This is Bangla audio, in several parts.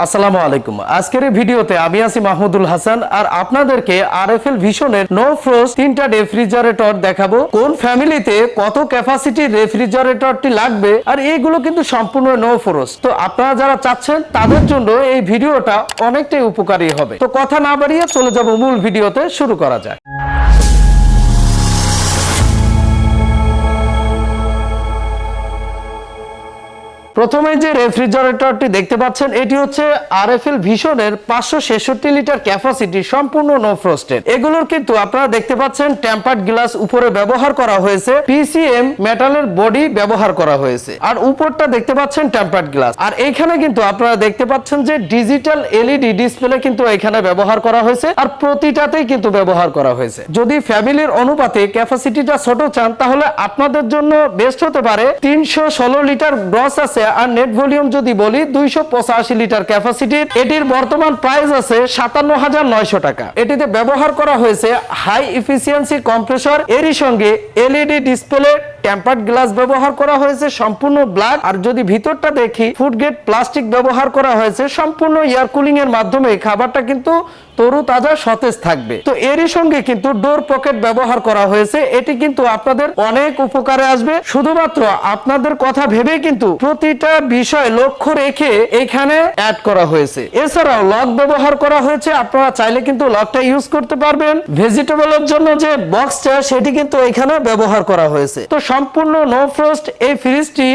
আসসালামু আলাইকুম। আজকের এই ভিডিওতে আমি আছি মাহমুদুল হাসান আর আপনাদেরকে আর এফ এল ভিশনের নো ফ্রোস্ট তিনটা রেফ্রিজারেটর দেখাবো। কোন ফ্যামিলিতে কত ক্যাপাসিটি রেফ্রিজারেটরটি লাগবে? আর এইগুলো কিন্তু সম্পূর্ণ নো ফ্রোস্ট তো আপনারা যারা চাচ্ছেন, তাদের জন্য এই ভিডিওটা অনেকটাই উপকারী হবে। তো কথা না বাড়িয়ে চলে যাব মূল ভিডিওতে, শুরু করা যায় প্রথমে যে রেফ্রিজারেটরটি দেখতে পাচ্ছেন, এটি হচ্ছে আর এফ এল ভিশনের পাঁচশো ছেষট্টি লিটার ক্যাপাসিটি সম্পূর্ণ নো ফ্রস্টেড এগুলোর কিন্তু আপনারা দেখতে পাচ্ছেন টেম্পার্ড গ্লাস উপরে ব্যবহার করা হয়েছে পিসিএম মেটালের বডি ব্যবহার করা হয়েছে। আর উপরটা দেখতে পাচ্ছেন টেম্পার্ড গ্লাস আর এইখানে কিন্তু আপনারা দেখতে পাচ্ছেন যে ডিজিটাল এলইডি ডিসপ্লে কিন্তু এখানে ব্যবহার করা হয়েছে, আর প্রতিটাতেই কিন্তু ব্যবহার করা হয়েছে। যদি ফ্যামিলির অনুপাতে ক্যাপাসিটিটা ছোট চান, তাহলে আপনাদের জন্য বেস্ট হতে পারে তিনশো ষোলো লিটার গ্রস আছে আর নেট ভলিউম যদি বলি, দুইশো পঁচাশি লিটার ক্যাপাসিটির এটির বর্তমান প্রাইস আছে সাতান্ন হাজার নয়শো টাকা। এটিতে ব্যবহার করা হয়েছে হাই ইফিসিয়েন্সি কম্প্রেসর এরই সঙ্গে এলইডি ডিসপ্লে টেম্পার্ড গ্লাস ব্যবহার করা হয়েছে, সম্পূর্ণ ব্ল্যাক আর যদি ভিতরটা দেখি, ফুড গেট প্লাস্টিক ব্যবহার করা হয়েছে, সম্পূর্ণ এয়ার কুলিং এর মাধ্যমে খাবারটা কিন্তু তরু তাজা সতেজ থাকবে। তো এরই সঙ্গে কিন্তু ডোর পকেট ব্যবহার করা হয়েছে, এটি কিন্তু আপনাদের অনেক উপকারে আসবে। শুধুমাত্র আপনাদের কথা ভেবে কিন্তু প্রতিটা বিষয় লক্ষ্য রেখে এখানে অ্যাড করা হয়েছে। এছাড়াও লক ব্যবহার করা হয়েছে, আপনারা চাইলে কিন্তু লকটা ইউজ করতে পারবেন। ভেজিটেবলের জন্য যে বক্সটা সেটি কিন্তু এখানে ব্যবহার করা হয়েছে। তো সম্পূর্ণ নো ফ্রস্ট এই ফ্রিজটি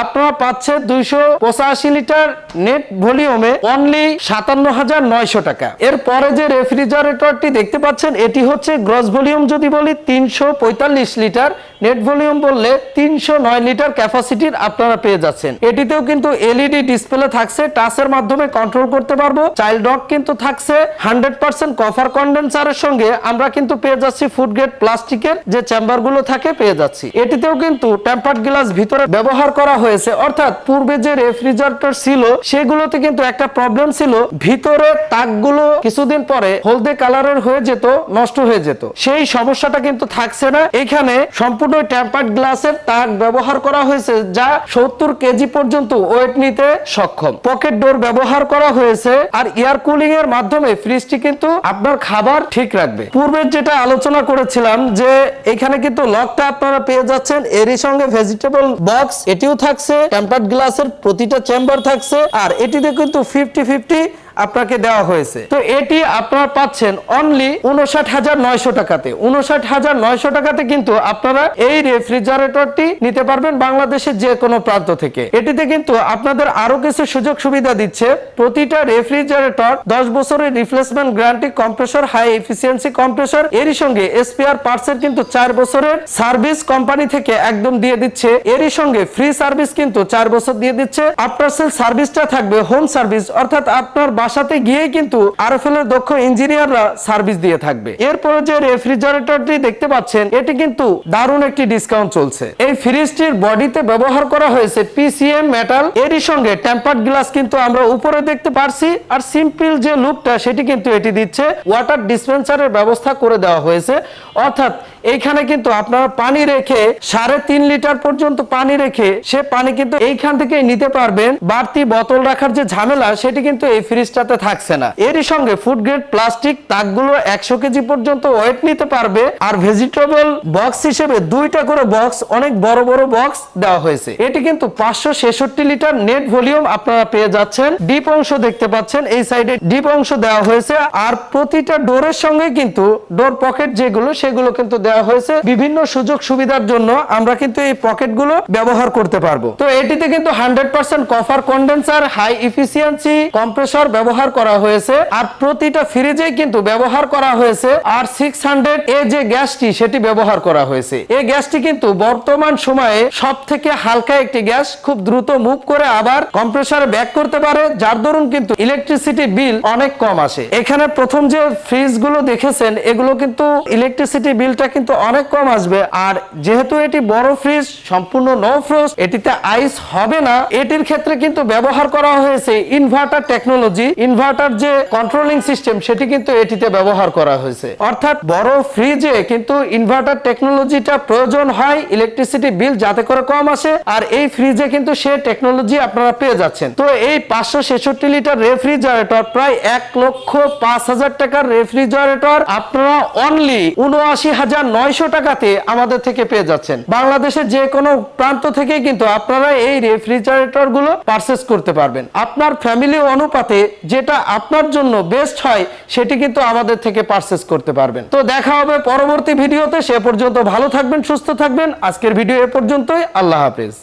আপনারা পাচ্ছে দুইশো পঁচাশি লিটার নেট ভলিউমে অনলি সাতান্ন হাজার নয়শো টাকা। এরপরে যে রেফ্রিজারেটরটি দেখতে পাচ্ছেন, এটি হচ্ছে গ্রস ভলিউম যদি বলি, তিনশো পঁয়তাল্লিশ লিটার নেট ভলিউম বললে তিনশো নয় লিটার ক্যাপাসিটির আপনারা পেয়ে যাচ্ছেন। এটিতেও কিন্তু এলইডি ডিসপ্লে থাকছে টাচের মাধ্যমে কন্ট্রোল করতে পারব। চাইল্ড লক কিন্তু থাকছে হান্ড্রেড পার্সেন্ট কভার কন্ডেন্সারের সঙ্গে আমরা কিন্তু পেয়ে যাচ্ছি ফুড গ্রেড প্লাস্টিকের যে চেম্বারগুলো থাকে, পেয়ে যাচ্ছি। এটিতেও কিন্তু টেম্পার্ড গ্লাস ভিতরে ব্যবহার করা হয়েছে। অর্থাৎ পূর্বে যে রেফ্রিজারেটর ছিল, সেগুলোতে কিন্তু একটা প্রবলেম ছিল। ভিতরে তাকগুলো কিছুদিন পরে হলদে কালারের হয়ে যেত, নষ্ট হয়ে যেত। সেই সমস্যাটা কিন্তু থাকছে না। এখানে সম্পূর্ণ টেম্পার্ড গ্লাসের তাক ব্যবহার করা হয়েছে, যা সত্তর কেজি পর্যন্ত ওয়েট নিতে সক্ষম। পকেট ডোর ব্যবহার করা হয়েছে, আর এয়ার কুলিং এর মাধ্যমে ফ্রিজটি কিন্তু আপনার খাবার ঠিক রাখবে। পূর্বের যেটা আলোচনা করেছিলাম যে, এখানে কিন্তু লকটা আপনারা পেয়ে যাচ্ছেন, এরই সঙ্গে ভেজিটেবল বক্স এটিও থাকছে টেম্পার্ড গ্লাসের প্রতিটা চেম্বার থাকছে আর এটিতে কিন্তু ফিফটি ফিফটি আপনাকে দেওয়া হয়েছে। তো এটি আপনারা পাচ্ছেন অনলি উনষাট হাজার নয়শো টাকাতে। উনষাট হাজার নয়শো টাকাতে কিন্তু আপনারা এই রেফ্রিজারেটরটি নিতে পারবেন বাংলাদেশের যে কোনো প্রান্ত থেকে। এটিতে কিন্তু আপনাদের আরও কিছু সুযোগ সুবিধা দিচ্ছে। প্রতিটা রেফ্রিজারেটর দশ বছরের replacement guarantee compressor high efficiency compressor এরই সঙ্গে এসপিআর পার্টসের কিন্তু চার বছরের সার্ভিস কোম্পানি থেকে একদম দিয়ে দিচ্ছে। এরই সঙ্গে ফ্রি সার্ভিস কিন্তু চার বছর দিয়ে দিচ্ছে। আফটার সেল সার্ভিসটা থাকবে হোম সার্ভিস অর্থাৎ আপনার বাসাতে গিয়ে কিন্তু আরএফএল এর দক্ষ ইঞ্জিনিয়াররা সার্ভিস দিয়ে থাকবে। এরপরে যে রেফ্রিজারেটরটি দেখতে পাচ্ছেন, এটি কিন্তু দারুণ একটি ডিসকাউন্ট চলছে। এই ফ্রিজটির বডিতে ব্যবহার করা হয়েছে পিসিএম মেটাল, এরই সঙ্গে টেম্পার্ড গ্লাস কিন্তু আমরা উপরে দেখতে পারছি, আর সিম্পল যে লুকটা, সেটি কিন্তু এটি দিচ্ছে। ওয়াটার ডিসপেন্সারের ব্যবস্থা করে দেওয়া হয়েছে। অর্থাৎ এইখানে কিন্তু আপনারা পানি রেখে সাড়ে তিন লিটার পর্যন্ত পানি রেখে সে পানি কিন্তু এইখান থেকে নিতে পারবেন। বাড়তি বোতল রাখার যে ঝামেলা, সেটি কিন্তু এই ফ্রিজটাতে থাকছে না। এরই সঙ্গে ফুড গ্রেড প্লাস্টিক তাকগুলো একশো কেজি পর্যন্ত ওয়েট নিতে পারবে আর ভেজিটেবল বক্স হিসেবে দুইটা করে বক্স অনেক বড় বড় বক্স দেওয়া হয়েছে। এটি কিন্তু পাঁচশো ছেষট্টি লিটার নেট ভলিউম আপনারা পেয়ে যাচ্ছেন। ডিপ অংশ দেখতে পাচ্ছেন, এই সাইডে ডিপ অংশ দেওয়া হয়েছে। আর প্রতিটা ডোরের সঙ্গে কিন্তু ডোর পকেট যেগুলো, সেগুলো কিন্তু দেওয়া হয়েছে। বিভিন্ন সুযোগ সুবিধার জন্য আমরা কিন্তু এই পকেটগুলো ব্যবহার করতে পারব। তো এটিতে কিন্তু hundred percent copper condenser high efficiency compressor ব্যবহার করা হয়েছে। আর প্রতিটা ফ্রিজে কিন্তু ব্যবহার করা হয়েছে। আর সিক্স হান্ড্রেড এ যে গ্যাসটি, সেটি ব্যবহার করা হয়েছে। এই গ্যাসটি কিন্তু বর্তমান সময়ে সব থেকে হালকা একটি গ্যাস। খুব দ্রুত মুভ করে আবার কম্প্রেসরে ব্যাক করতে পারে। যার দরুন কিন্তু ইলেকট্রিসিটি বিল অনেক কম আসে। এখানে প্রথম যে ফ্রিজগুলো দেখেছেন, এগুলো কিন্তু ইলেকট্রিসিটি বিলটা কিন্তু অনেক কম আসবে। আর যেহেতু এটি বড় ফ্রিজ সম্পূর্ণ নো ফ্রোস্ট এটিতে আইস হবে না। এটির ক্ষেত্রে কিন্তু ব্যবহার করা হয়েছে ইনভার্টার টেকনোলজি ইনভার্টার যে কন্ট্রোলিং সিস্টেম সেটি কিন্তু এটিতে ব্যবহার করা হয়েছে। অর্থাৎ বড় ফ্রিজে কিন্তু ইনভার্টার টেকনোলজিটা প্রয়োজন হয় ইলেকট্রিসিটি বিল যাতে করে কম আসে, আর এই ফ্রিজে কিন্তু সে টেকনোলজি আপনারা পেয়ে যাচ্ছেন। তো এই পাঁচশো ছেষট্টি লিটার রেফ্রিজারেটর প্রায় এক লক্ষ পাঁচ হাজার টাকার রেফ্রিজারেটর আপনারা অনলি উনআশি হাজার নয়শো টাকাতে আমাদের থেকে পেয়ে যাচ্ছেন। বাংলাদেশের যে কোনো প্রান্ত থেকে কিন্তু আপনারা এই রেফ্রিজারেটরগুলো পারচেস করতে পারবেন। আপনার ফ্যামিলি অনুপাতে যেটা আপনার জন্য বেস্ট হয়, সেটি কিন্তু আমাদের থেকে পারচেস করতে পারবেন। তো দেখা হবে পরবর্তী ভিডিওতে, সে পর্যন্ত ভালো থাকবেন, সুস্থ থাকবেন। আজকের ভিডিও এ পর্যন্তই, আল্লাহ হাফেজ।